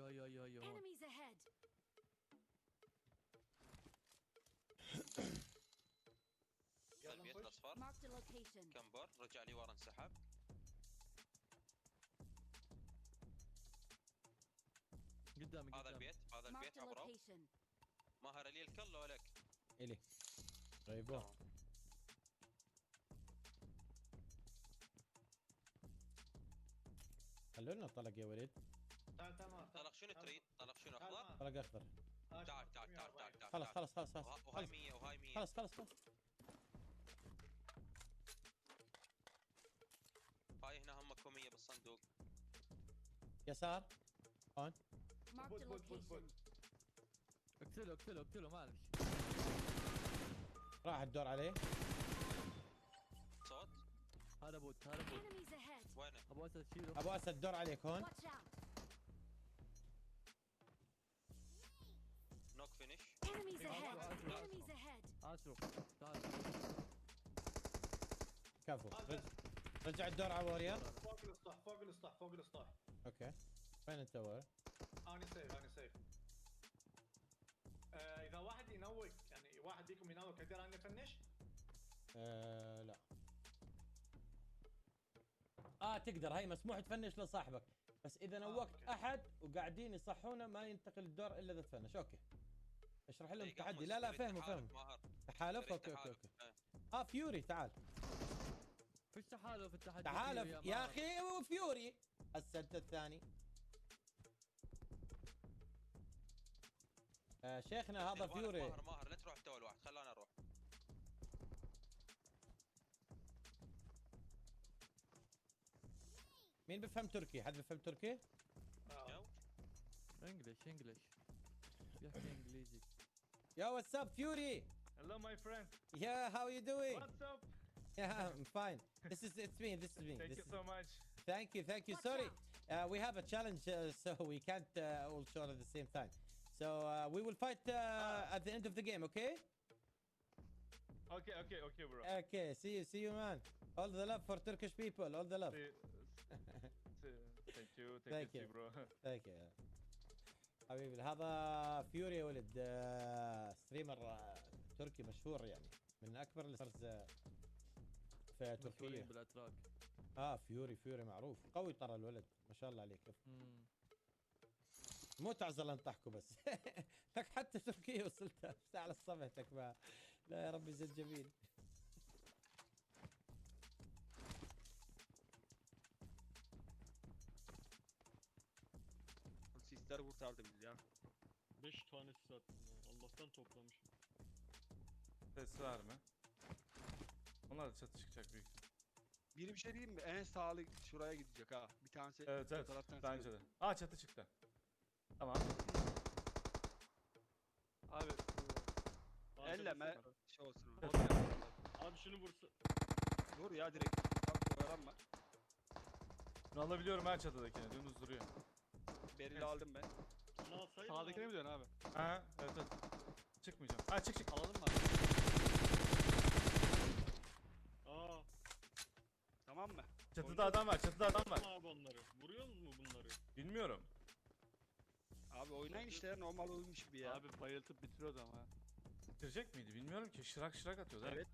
هيو هيو هيو هون Enemies ahead. البيت الأصفر. Marked a location. كمبر رجع لي ورا انسحب. قدامي هذا قدامي البيت هذا Marked البيت a عبره. location. ماهر لي الكل لو لك. إلي. تمام. خلونا نطلق يا وليد. تعال تعال. طلق شنو تعال تريد؟ طلق شنو؟ تعال اخضر؟ طلق أخضر. تعال تعال 140. تعال تعال تعال خلاص تعال. خلاص خلاص. خلاص وه- وهاي خلاص. 100 وهاي 100 خلاص خلاص خلاص. هاي هنا هم كومية بالصندوق. يسار هون. بوت بوت location. بوت. اقتله اقتله اقتله معلش راح الدور عليه. صوت؟ هذا بوت هذا بوت. وينه؟ أبو أسد شيله. أبو أسد دور عليك هون. Enemies ahead. Watch out. Enemies ahead. اشرف تعال كفو رج... رجع الدور على وورير فوق الاسطح فوق الاسطح فوق الاسطح أوكي. وين أنت وور أنا سيف أنا سيف آه إذا واحد ينوك يعني واحد فيكم ينوك أقدر اني أفنش؟ آه لا. آه تقدر. هاي مسموح تفنش لصاحبك. بس إذا نوقت أوكي. أحد وقاعدين يصحونه ما ينتقل الدور إلا إذا تفنش. أوكي. اشرح لهم إيه، التحدي. لا لا فهموا فهموا. تحالف؟ أوكي أوكي أوكي. آه فيوري تعال. فيش تحالف التحدي تحالف. يا معاذ. أخي فيوري. هسه انت الثاني. آه شيخنا هذا فيوري. ماهر ماهر لا تروح تو الواحد خلاني أروح مين بفهم تركي؟ حد بفهم تركي. انجلش انجلش يحكي انجليزي Yo, what's up, Fury? Hello, my friend. Yeah, how you doing? What's up? Yeah, I'm fine. This is it's me. This is me. thank this you is, so much. Thank you, thank you. Watch Sorry, uh, we have a challenge, uh, so we can't uh, all show at the same time. So uh, we will fight uh, ah. at the end of the game, okay? Okay, okay, okay, bro. Okay, see you, see you, man. All the love for Turkish people. All the love. See, see, thank you, thank, thank you, you, bro. Thank you. حبيبي هذا فيوري يا ولد آه، ستريمر آه، تركي مشهور يعني من أكبر السترز آه، في تركيا. بالأتراك. آه فيوري فيوري معروف قوي ترى الولد ما شاء الله عليك. مو تعزل انطحكوا بس. لك حتى تركيا وصلت. بس على صفحتك ما. لا يا ربي زد جميل. Sisler kurtardı bizi ya. 5 tanesi zaten ya. Allah'tan toplamışım. Ses verme. Onlar da çatı çıkacak büyük ihtimal. Biri bir şey diyeyim mi? En sağlı şuraya gidecek ha. Bir tanesi Evet evet. taraftan Bence sıkıyor. de. Aa çatı çıktı. Tamam. Abi Abi elleme şey olsun. Evet. Abi şunu vursa. Dur ya direkt. Bak oyalanma. Bunu alabiliyorum ben çatıdakini. Dümdüz duruyor. Berili aldım ben. Şunu alsaydın Sağdakine mi diyorsun abi? Ha evet evet. Çıkmayacağım. Ha çık çık. Alalım mı? Aa. Tamam mı? Çatıda adam var. Çatıda adam var. Abi onları. Vuruyor mu bunları? Bilmiyorum. Abi oynayın işte normal oyunmuş gibi ya. Abi bayıltıp bitiriyordu ama. Bitirecek miydi? Bilmiyorum ki. Şırak şırak atıyordu. Evet.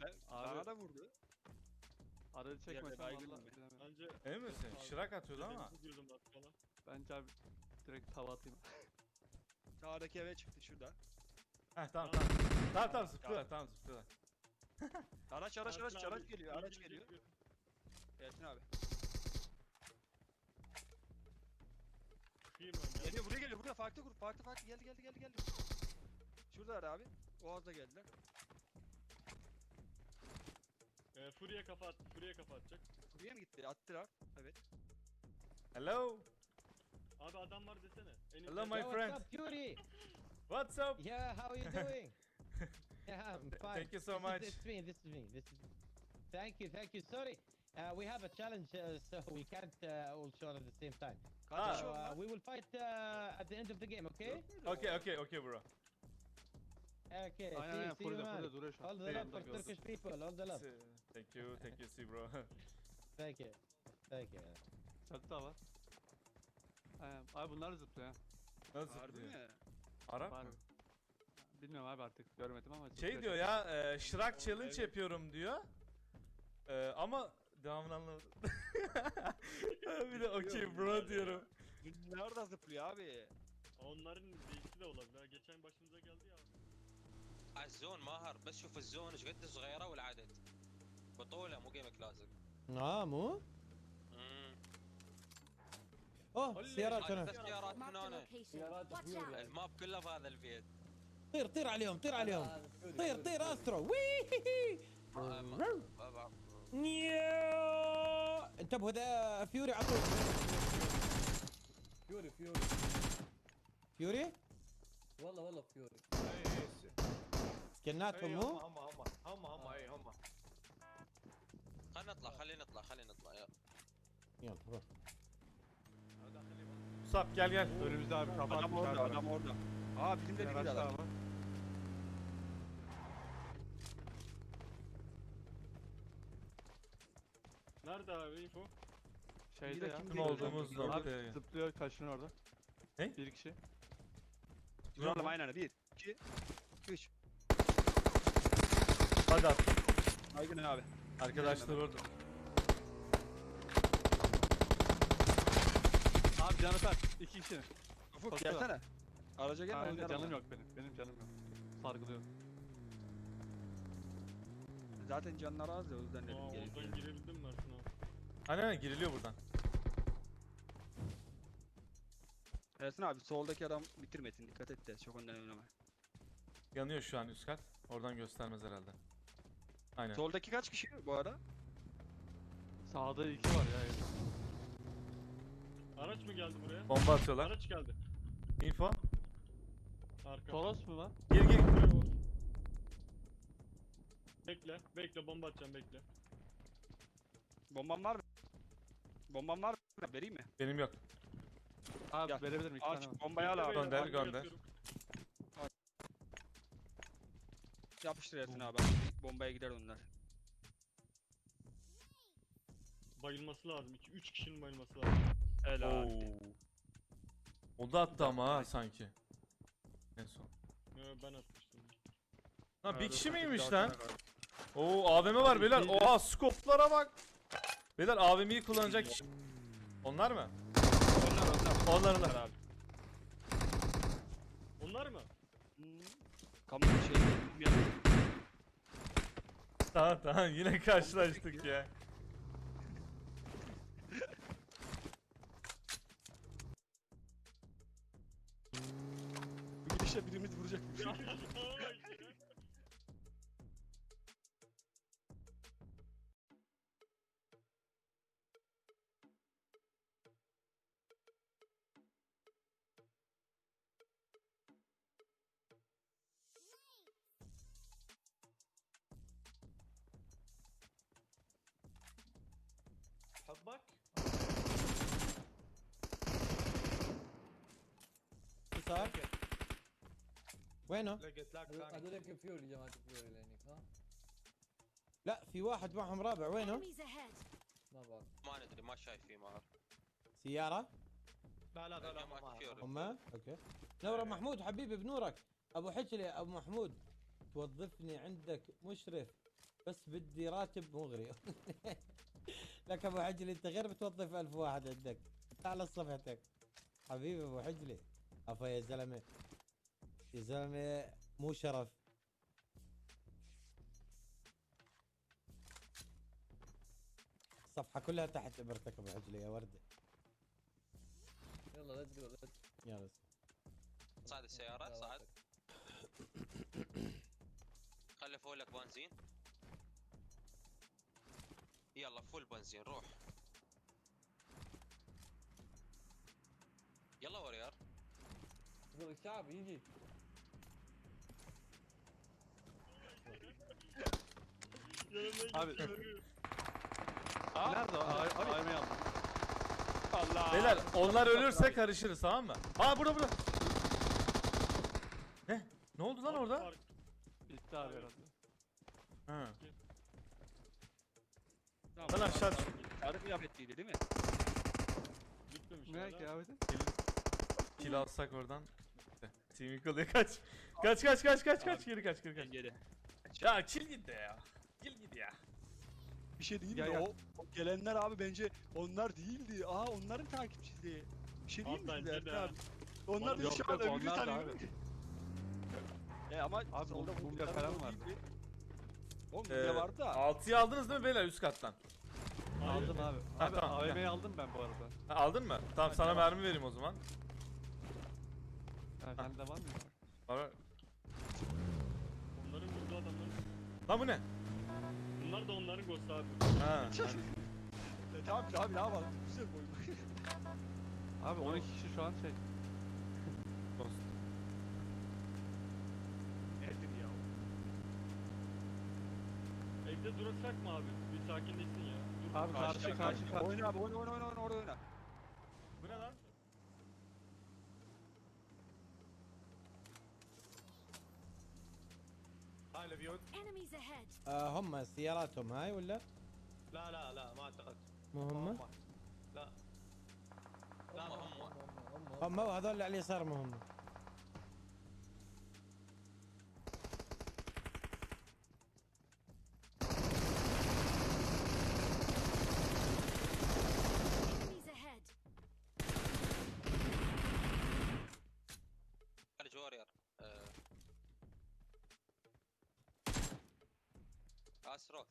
Ben, Abi- bana da vurdu. Arada çekmesem baygın valla bilemem. Bence Emin misin? Şırak atıyordu ama. Dedemizi duydum bak falan. Bence abi direkt tava atayım. Sağdaki eve çıktı şurada. Heh tamam tamam. Tamam tamam zıplıyorlar. Tamam zıplıyorlar. Araç araç araç araç geliyor araç geliyor. Ersin abi. Ya. Geliyor buraya geliyor buraya farklı grup farklı farklı geldi geldi geldi geldi. Şuradalar abi. Oğaz'da geldiler. Ee, Fury'e kafa at. Fury'e kafa atacak. Buraya mı gitti? Attılar. Evet. Hello. Abi adam var desene. En Hello, my Yeah, what's up, Fury? What's up? Yeah, how are you doing? yeah, I'm fine. Thank you so much. This is me. This is me. This is. Thank you, thank you. Sorry, uh, we have a challenge, uh, so we can't uh, all shot at the same time. Kaç kişi So, uh, we will fight uh, at the end of the game, okay? Okay okay okay bro. Okay. Aynen, see, aynen, see you, full man. full de duruyor. All the love Eyvallah for olsun. Turkish people. All the love. Thank you thank you see bro. Thank you. Thank you. Çatı var. Ee, abi bunlar zıplıyor ha. Nasıl Harbi diyor? mi? Arap Var mı? mı? Bilmiyorum abi artık görmedim ama Şey zıplıyor diyor çok. ya, e, Shrek challenge evet. yapıyorum diyor. E, ama devamını anlamadım. bir de okey Biliyorum bro bunlar diyorum. Nerede zıplıyor abi? Onların değişi de olabilir. Ha, Geçen başımıza geldi ya. على الزون ماهر بس شوف الزون ايش قد صغيره والعدد بطوله مو جيم كلاسيك اه مو امم أوه سيارات هنا سيارات من هنا. الماب كله في هذا البيت. طير طير عليهم طير عليهم. فيوري، طير طير. أسترو. وي ما- ما- ما بعرف. نيا انتبهوا ذا فيوري عطوا فيوري فيوري. فيوري؟ والله والله فيوري. سكناتهم اي مو؟ هم هم هم هم هم اي هم. خلينا نطلع خلينا نطلع خلينا نطلع يلا. يلا روح. Musab gel gel. Önümüzde abi kafa Adam orada, abi. adam orada. Aa bizim de bir Araç adam. Nerede abi info? Şeyde de ya. kim değil olduğumuz noktaya Abi zıplıyor kaçın orada. Ne? Bir kişi. Vuralım aynen. Bir, iki, üç. Hadi attım. Aygın abi. Arkadaşlar orada. Abi canı sen. İki kişi. Ufuk Koştu. gelsene. Araca gelme. Benim oynayalım canım yok benim. Benim canım yok. Sargılıyor. Zaten canları az ya o yüzden Aa, dedim gelin. oradan girebildim mi Ersin abi? Aynen aynen giriliyor buradan. Ersin abi soldaki adam bitirmesin dikkat et de çok önden oynama. Yanıyor şu an üst kat. Oradan göstermez herhalde. Aynen. Soldaki kaç kişi bu ara? Sağda iki var ya. Araç mı geldi buraya? Bomba atıyorlar. Araç geldi. Info. Arka. Toros mu var? Gir gir. Buraya. Bekle, bekle bomba atacağım bekle. Bombam var mı? Bombam var mı? Vereyim mi? Benim yok. Abi Gel. verebilirim iki Aç tane var. bombayı al abi. Gönder, Arkaya gönder. atıyorum. Yapıştır Ersin abi. Bombaya gider onlar. Bayılması lazım. 2 3 kişinin bayılması lazım. Helal. Oo. O da attı ama ha sanki. En son. Ee, ben atmıştım. Ha bir kişi miymiş lan? Oo AVM var beyler. Oha skoplara bak. Beyler AVM'yi kullanacak kişi. Onlar mı? Onlar onlar. Onlar Onlar onlar. abi. Onlar mı? Kamu şey Tamam tamam yine karşılaştık ya. Bak bak. Tutar. وينه؟ لقيت لك ثاني هذول فيوري جماعة فيوري لانك ها؟ لا في واحد معهم رابع وينه؟ ما بعرف. ما ندري ما شايف فيه ماهر سيارة؟ لا لا لا لا ما. هم؟ أوكي. نور محمود حبيبي بنورك. أبو حجلي أبو محمود توظفني عندك مشرف بس بدي راتب مغري. لك أبو حجلي أنت غير بتوظف ألف واحد عندك. تعال صفحتك حبيبي أبو حجلي أفا يا زلمة. يا زلمة مو شرف. الصفحه كلها تحت أبرتك أبو حجلي يا وردة. يلا ليتس جو ليتس يلا صعد السيارات صعد خلفوا لك بنزين. يلا فول بنزين روح. يلا وريار. الشعب يجي. Abi. Nerede o? Ay, ay, ay, Allah. Beyler onlar ölürse karışırız tamam mı? Aa burada burada. Ne? Ne oldu lan orada? Fark- Bitti abi herhalde. Ha. Tamam, Ben aşağı Tarık kıyafetliydi değil mi? Bitmemiş Ne hala. ki abi? Gelin. kill alsak oradan. Team Eagle'ya kaç. Kaç kaç kaç kaç kaç geri kaç geri kaç. Geri. Ya kill git de ya. Kill git ya. Bir şey değil Ya, mi? ya. O, o gelenler abi bence onlar değildi. Aa onların takipçisi. Bir şey değil Abi mi? bence Ersin de. abi? Onlar da şu an da tanıyor. E ama Abi, orada mum- bu mumya tarafa falan vardı. Oğlum Ee, vardı da. 6'yı aldınız değil mi beyler üst kattan? Aldım abi. Ha, Abi tamam, AVM'yi aldım ben bu arada. Ha, aldın mı? Tamam sana mermi vereyim o zaman. Ha, sende var mı? Var- Onların vurduğu adamların. Lan bu ne? Bunlar da onların ghost abi. Ha. E, tamam abi ne yapalım? Güzel boy. Abi 12 kişi şu an şey. Nedir ya? Evde durursak mı abi? Bir sakinleşsin ya. Dur. Abi karşı karşı karşı. Oyna abi oyna oyna oyna oyna orada oyna. آه هم سياراتهم هاي ولا لا لا لا ما اعتقد مو هم لا هم هم هم وهذول اللي على اليسار مو هم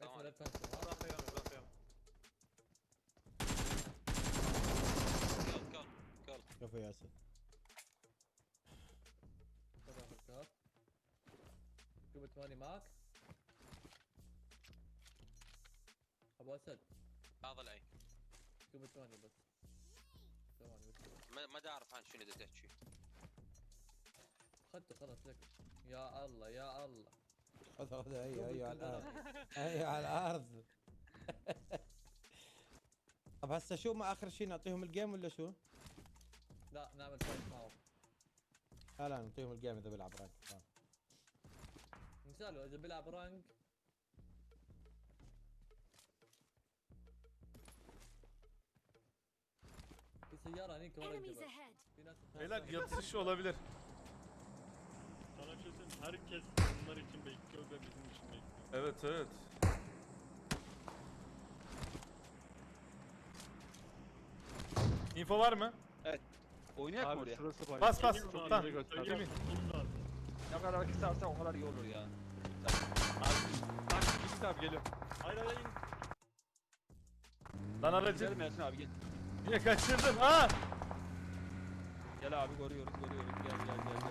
Left one, left one. كفو يا أسد طبعا الكاب كوب 8 معك أبو أسد هذا العين كوب 8 بس ثواني بس ما ما أعرف عن شنو بدي تحكي خدته خلاص لك يا الله يا الله خذ خذ أيوه أيوه على الأرض أيوه على الأرض طب هسه شو ما آخر شيء نعطيهم الجيم ولا شو؟ لا نعمل فايت معه لا لا نعطيهم الجيم إذا بيلعب رانك. نسأله إذا بيلعب رانك في سيارة هنيك ورا Enemies الجبل ahead. في ناس Beyler yatış olabilir. Mi? Herkes onlar için bekliyor ve bizim için bekliyor. Evet evet. Info var mı? Oynayak mı Abi oraya? şurası bayağı. Bas bas. Sayıyorum abi, Tamam. Emin. Ne kadar kısarsa o kadar iyi olur ya. Bak git abi geliyor. Hayır hayır hayır. Lan aracı. Gidelim Ersin abi gel. Yine kaçırdın. Ha! Gel abi koruyoruz koruyoruz gel gel gel gel.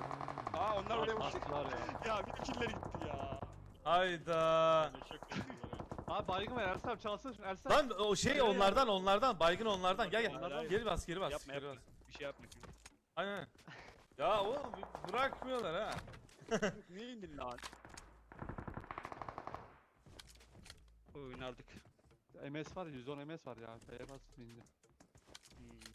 Aa onlar oraya uçtu. Attılar ya. ya bir killer gitti ya. Hayda. Şaka yapıyorlar. Abi baygın var Ersin abi çalsın şunu Ersin. Lan o şey onlardan onlardan baygın onlardan gel gel. Geri bas geri bas. Yapma Geri yapma. bas. Bir şey yapma. Aynen. Ya oğlum bir bırakmıyorlar ha. Niye indin lan? Oynardık. MS var ya 110 MS var ya. B'ye bas indi. Hmm.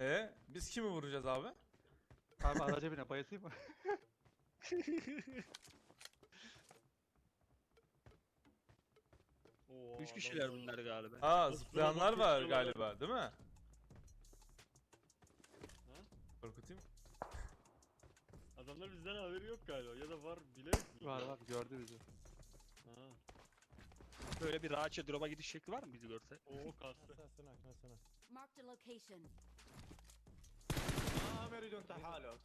E biz kimi vuracağız abi? Abi araca bine bayatayım mı? Oo, Üç kişiler bunlar galiba. Aa zıplayanlar var galiba değil mi? Korkutayım. Adamlar bizden haberi yok galiba ya da var bilerek mi? var var gördü bizi. Ha. Böyle bir rahatça drop'a gidiş şekli var mı bizi görse? Oo kastı. ناس هناك ناس هناك Marked a location. ما يريدون تحالف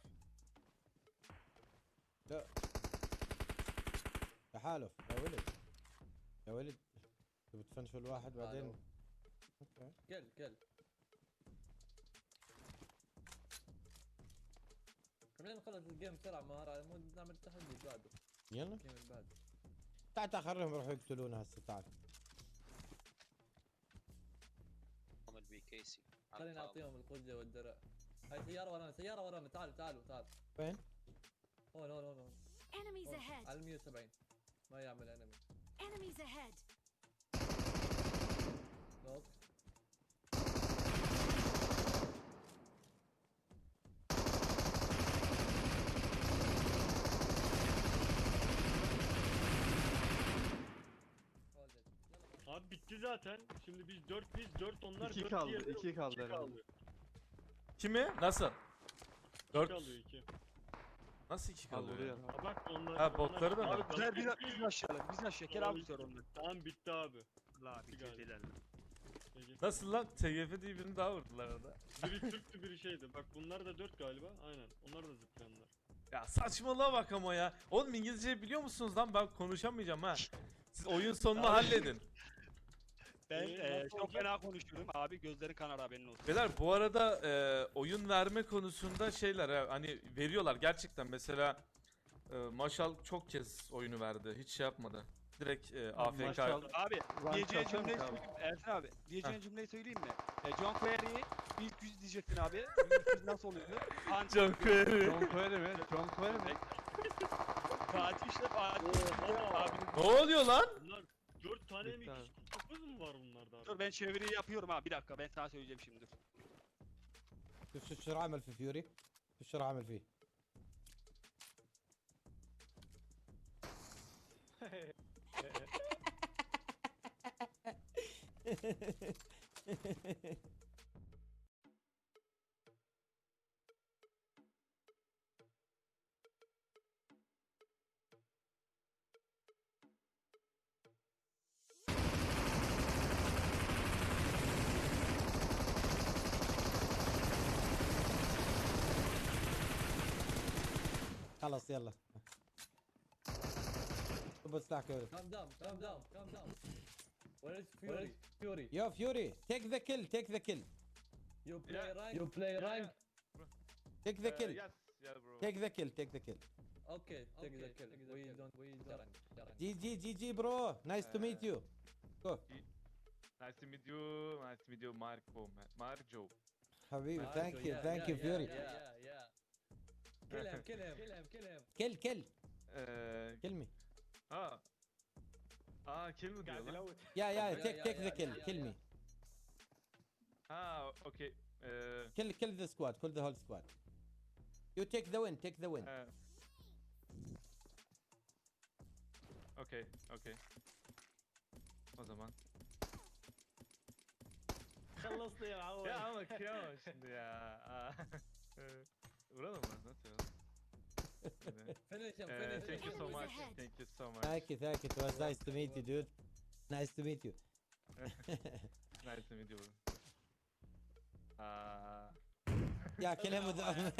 لا تحالف يا ولد يا ولد تبي تفنشوا الواحد بعدين أوكي قل قل خلينا نخلص الجيم بسرعة مهار على مود نعمل تحدي بعده يلا الجيم اللي بعده تعال تعال خليهم يروحوا يقتلونا هسه تعال. كيسي خلينا نعطيهم الخزة والدرع. هاي سيارة ورانا سيارة ورانا تعالوا تعالوا تعالوا وين؟ هون هون هون هون. Enemies هون. ahead. على 170 ما يعمل انمي Enemies ahead. نوك bitti zaten. Şimdi biz 4 biz 4 onlar 2 4 kaldı, diğerleri 2 kaldı iki herhalde. kaldı. Kimi? Nasıl? İki 4 kalıyor 2. Nasıl iki Kaldı kalıyor? ya? ya. Ha bak onlar. Ha, botları da mı? Abi güzel bir biz aşağıya biz aşağıya gel abi sonra onlar. Tamam bitti abi. La Bitti galiba. Nasıl lan? TGF diye birini daha vurdular orada. Biri Türktü biri şeydi. Bak bunlar da 4 galiba. Aynen. Onlar da zıplayanlar. Ya saçmalığa bak ama ya. Oğlum İngilizce biliyor musunuz lan? Ben konuşamayacağım ha. Siz oyun sonunu halledin. Ben Ee, eee, nasıl çok olacak? fena konuşuyorum abi gözlerin kanar haberin olsun. Beyler bu arada e, oyun verme konusunda şeyler ha, hani veriyorlar gerçekten mesela e, Maşal çok kez oyunu verdi hiç şey yapmadı. Direkt e, AFK. Maşal- Abi Rank diyeceğin cümleyi abi? söyleyeyim Ersin abi. Diyeceğin cümleyi söyleyeyim mi? E, John Query'i ilk yüz diyeceksin abi. İlk yüz nasıl oluyordu? Anti- John Query. John Query mi? John Query mi? Fatih işte Fatih. Abinin- Ne oluyor lan? Bunlar 4 tane mi abi. 9 mu var bunlarda abi? Dur ben çeviriyi yapıyorum abi bir dakika ben sana söyleyeceğim şimdi dur. شوف شو شو عامل في فيوري شوف شو عامل فيه خلص يلا ضبط سلاح كوري كام داون كام داون كام داون Where is Fury? Fury. Yo, Fury, take the kill, take the kill. You play yeah. rank. You play yeah. rank. Take the kill. Uh, yes, yeah, bro. Take the kill, take the kill. Okay, take okay, the kill. Take the we kill. don't. We don't. GG, GG, bro. Nice uh, to meet you. Go. Nice to meet you. Nice to meet you, Marco. Marjo. حبيبي ثانك يو ثانك يو فيوري كلام كلام كلام كلام. كل كل. آه كلمه آه. آه كلمه قاعد يلوت يا يا تيك تيك ذا كل كلمه آه أوكي. آه. كل كل ذا سكواد كل ذا هول سكواد يو تيك ذا وين تيك ذا وين أوكي أوكي. ما زمان خلصني يا عوض يا عمك يا يا آه. Vuralım mı? Nasıl ya? Finish him, Eee, finish thank you him. so Enemies much. ahead. Thank you so much. ثانك يو ثانك يو it was nice to meet you dude nice to meet you Nice to meet you. Aa. يا كلهم ذا-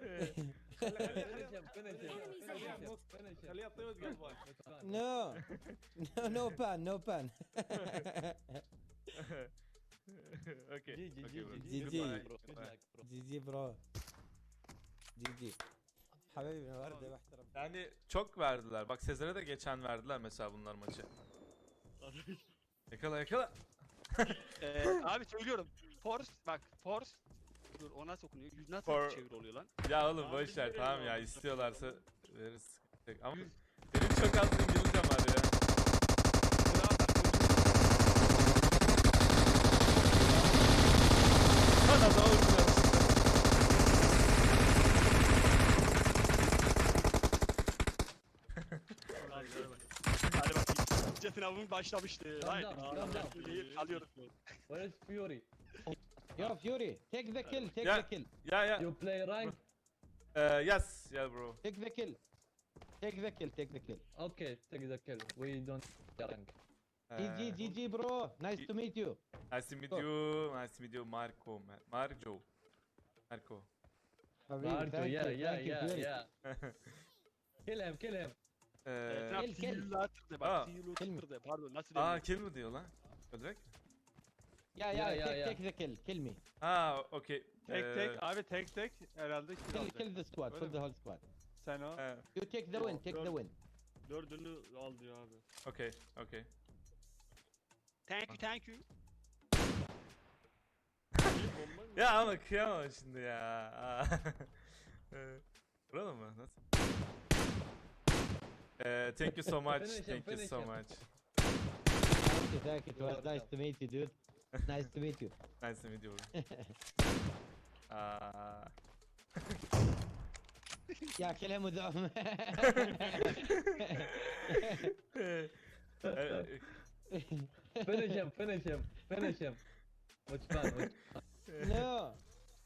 Finish him, finish him, finish him, Enemies finish ahead. him, finish him. خليها تطير قلبك It's fine. no no no pan no pan okay. GG GG GG bro. GG. Habibi ne var de bahtarım. Yani çok verdiler. Bak Sezer'e de geçen verdiler mesela bunlar maçı. yakala yakala. ee, abi söylüyorum. Force bak Force Dur o nasıl okunuyor? Yüz nasıl For... çevir oluyor lan? Ya oğlum boşver tamam ya şey istiyorlarsa veririz. Ama benim çok az İngilizce Bana da başlamıştı. Hayır. Alıyorum. Where is Fury? Yo, Fury, take the kill, take Yeah. the kill. Yeah, yeah. You play rank? Uh, yes, yeah, bro. Take the kill. Take the kill, take the kill. Okay, take the kill. We don't rank. GG, GG ee, bro. Nice to meet you. Nice to meet you. Nice to meet you, Marco. Marco. Marco. Marco, yeah, yeah, yeah, yeah. kill him, kill him. Ee, Etraf kill mi diyor lan? Öldürek mi? Yeah, yeah, Yeah, yeah, take, the kill. Kill me. Ha okey. Ee, Tek tek abi tek tek herhalde kill Kill, the squad. Kill the whole squad. Sen o. You take the win, take the win. Dördünü aldı ya abi. Okey okey. Thank you thank you. Bir bomba mı? Ya ama kıyamam şimdi ya. Aa. Eee, Vuralım mı? Nasıl? Eee, thank you so much. Finish him, Thank you finish so him. much. ثانك يو ثانك يو it was nice to meet you dude nice to meet you Nice to meet you. Aa. يا كلام ذم Ee, finish him, finish him, finish him. Which fan? Which fan? No.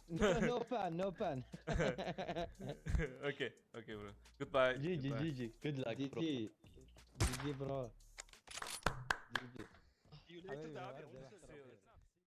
No, no pan, no pan. okay, okay, bro. Goodbye. GG, Goodbye. GG. Good luck, GG. bro. GG, bro. GG. You later,